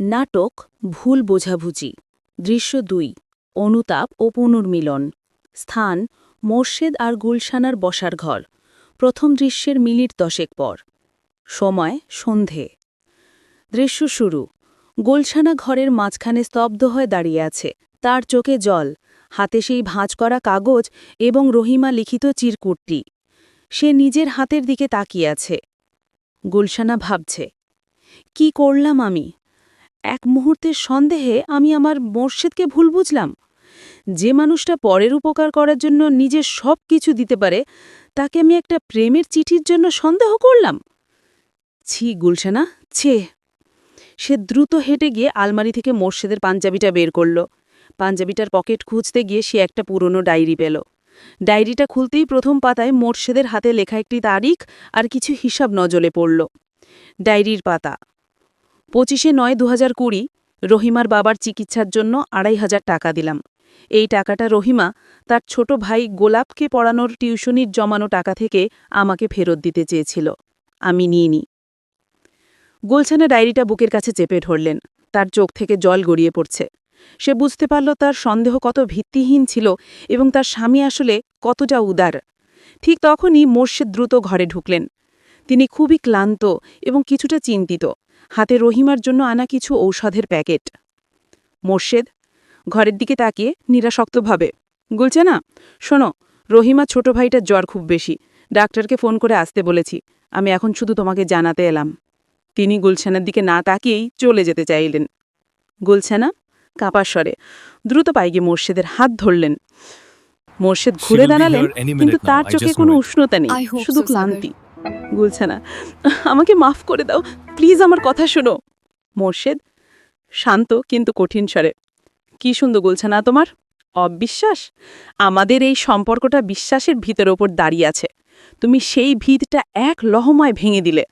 নাটক, ভুল বোঝাবুঝি। দৃশ্য দুই, অনুতাপ ও পুনর্মিলন। স্থান, মোর্শেদ আর গুলশানার বসার ঘর। প্রথম দৃশ্যের মিনিট দশেক পর। সময়, সন্ধে। দৃশ্য শুরু। গুলশানা ঘরের মাঝখানে স্তব্ধ হয়ে দাঁড়িয়ে আছে। তার চোখে জল, হাতে সেই ভাঁজ করা কাগজ এবং রহিমা লিখিত চিরকুটটি। সে নিজের হাতের দিকে তাকিয়ে আছে। গুলশানা ভাবছে, কি করলাম আমি? এক মুহূর্তের সন্দেহে আমি আমার মোর্শেদকে ভুল বুঝলাম। যে মানুষটা পরের উপকার করার জন্য নিজের সব কিছু দিতে পারে, তাকে আমি একটা প্রেমের চিঠির জন্য সন্দেহ করলাম। ছি, গুলশানা, ছে। সে দ্রুত হেঁটে গিয়ে আলমারি থেকে মোর্শেদের পাঞ্জাবিটা বের করল। পাঞ্জাবিটার পকেট খুঁজতে গিয়ে সে একটা পুরনো ডায়েরি পেল। ডায়েরিটা খুলতেই প্রথম পাতায় মোর্শেদের হাতে লেখা একটি তারিখ আর কিছু হিসাব নজলে পড়ল। ডায়েরির পাতা। পঁচিশে নয় দু হাজার কুড়ি রহিমার বাবার চিকিৎসার জন্য আড়াই হাজার টাকা দিলাম। এই টাকাটা রহিমা, তার ছোট ভাই গোলাপকে পড়ানোর টিউশনির জমানো টাকা থেকে আমাকে ফেরত দিতে চেয়েছিল। আমি নিইনি গোলছানা ডায়েরিটা বুকের কাছে চেপে ধরলেন। তার চোখ থেকে জল গড়িয়ে পড়ছে। সে বুঝতে পারল তার সন্দেহ কত ভিত্তিহীন ছিল এবং তার স্বামী আসলে কতটা উদার। ঠিক তখনই মোর্শেদ দ্রুত ঘরে ঢুকলেন। তিনি খুবই ক্লান্ত এবং কিছুটা চিন্তিত। হাতে রহিমার জন্য আনা কিছু ঔষধের প্যাকেট। মোর্শেদ ঘরের দিকে তাকিয়ে নিরাসক্তভাবে গুলছে না শোনো রহিমা ছোট ভাইটার জ্বর খুব বেশি। ডাক্তারকে ফোন করে আসতে বলেছি আমি এখন শুধু তোমাকে জানাতে এলাম। তিনি গুলছানার দিকে না তাকিয়েই চলে যেতে চাইলেন। গুলছানা কাপার স্বরে দ্রুত পাইগে মোর্শেদের হাত ধরলেন। মোর্শেদ ঘুরে দাঁড়ালেন কিন্তু তার চোখে কোনো উষ্ণতা নেই শুধু ক্লান্তি। গুলছানা আমাকে মাফ করে দাও, প্লিজ আমার কথা শোনো। মোর্শেদ শান্ত কিন্তু কঠিন স্বরে, কি সুন্দর গুলছানা তোমার? অবিশ্বাস? আমাদের এই সম্পর্কটা বিশ্বাসের ভিতের ওপর দাঁড়িয়ে আছে। তুমি সেই ভিতটা এক লহমায় ভেঙে দিলে।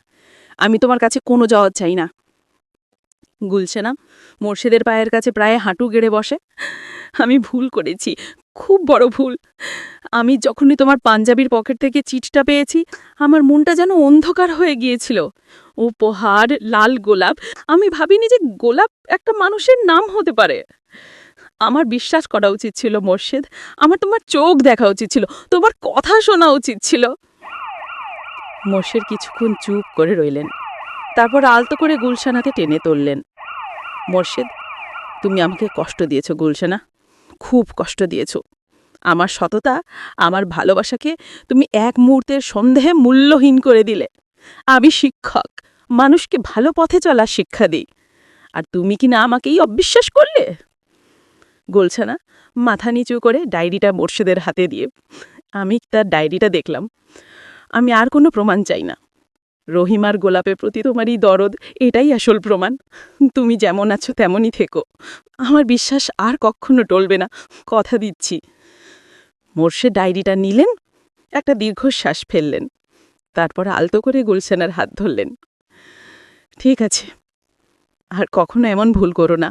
আমি তোমার কাছে কোনো জবাব চাই না। গুলছেনা মোর্শেদের পায়ের কাছে প্রায় হাঁটু গেড়ে বসে। আমি ভুল করেছি, খুব বড় ভুল। আমি যখনই তোমার পাঞ্জাবির পকেট থেকে চিঠিটা পেয়েছি, আমার মনটা যেন অন্ধকার হয়ে গিয়েছিল। উপহার লাল গোলাপ, আমি ভাবিনি যে গোলাপ একটা মানুষের নাম হতে পারে। আমার বিশ্বাস করা উচিত ছিল মোর্শেদ, আমার তোমার চোখ দেখা উচিত ছিল, তোমার কথা শোনা উচিত ছিল। মোর্শেদ কিছুক্ষণ চুপ করে রইলেন, তারপর আলতো করে গুলশানাকে টেনে তুললেন। মোর্শেদ, তুমি আমাকে কষ্ট দিয়েছ গুলশানা, খুব কষ্ট দিয়েছ। আমার সততা, আমার ভালোবাসাকে তুমি এক মুহূর্তের সন্দেহে মূল্যহীন করে দিলে। আমি শিক্ষক, মানুষকে ভালো পথে চলার শিক্ষা দিই। আর তুমি কি না আমাকেই অবিশ্বাস করলে? গোলছানা মাথা নিচু করে ডায়েরিটা মোর্শেদের হাতে দিয়ে। আমি তার ডায়েরিটা দেখলাম। আমি আর কোনো প্রমাণ চাই না। রহিমার গোলাপের প্রতি তোমারই দরদ, এটাই আসল প্রমাণ। তুমি যেমন আছো তেমনই থেকো। আমার বিশ্বাস আর কখনো টলবে না। কথা দিচ্ছি। মোর্শে ডায়েরিটা নিলেন, একটা দীর্ঘশ্বাস ফেললেন, তারপর আলতো করে গুলশানার হাত ধরলেন। ঠিক আছে, আর কখনো এমন ভুল করো না।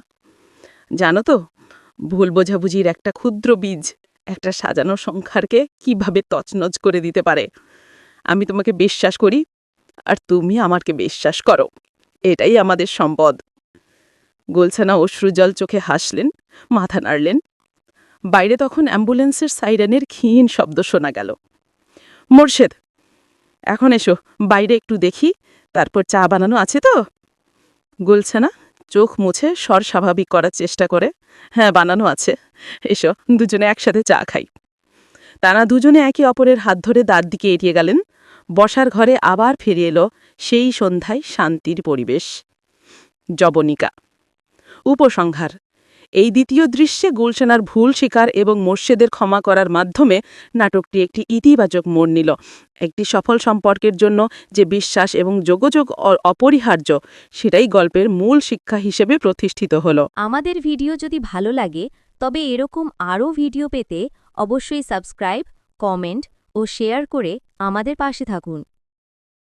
জানো তো, ভুল বোঝাবুঝির একটা ক্ষুদ্র বীজ, একটা সাজানো সংখ্যারকে কীভাবে তছনছ করে দিতে পারে? আমি তোমাকে বিশ্বাস করি, আর তুমি আমাকে বিশ্বাস করো। এটাই আমাদের সম্পদ। গোলছানা অশ্রুজল চোখে হাসলেন, মাথা নাড়লেন বাইরে তখন অ্যাম্বুলেন্সের সাইরেনের ক্ষীণ শব্দ শোনা গেল। মোর্শেদ, এখন এসো, বাইরে একটু দেখি, তারপর চা বানানো আছে তো? গুলছানা চোখ মুছে স্বর স্বাভাবিক করার চেষ্টা করে। হ্যাঁ বানানো আছে। এসো, দুজনে একসাথে চা খাই। তারা দুজনে একে অপরের হাত ধরে দ্বার দিকে এড়িয়ে গেলেন। বসার ঘরে আবার ফিরে এলো সেই সন্ধ্যায় শান্তির পরিবেশ। জবনিকা, উপসংহার। এই দ্বিতীয় দৃশ্যে গুলশানার ভুল শিকার এবং মোর্শেদের ক্ষমা করার মাধ্যমে নাটকটি একটি ইতিবাচক মোড় নিল। একটি সফল সম্পর্কের জন্য যে বিশ্বাস এবং যোগাযোগ অপরিহার্য, সেটাই গল্পের মূল শিক্ষা হিসেবে প্রতিষ্ঠিত হল। আমাদের ভিডিও যদি ভালো লাগে, তবে এরকম আরও ভিডিও পেতে অবশ্যই সাবস্ক্রাইব, কমেন্ট ও শেয়ার করে আমাদের পাশে থাকুন।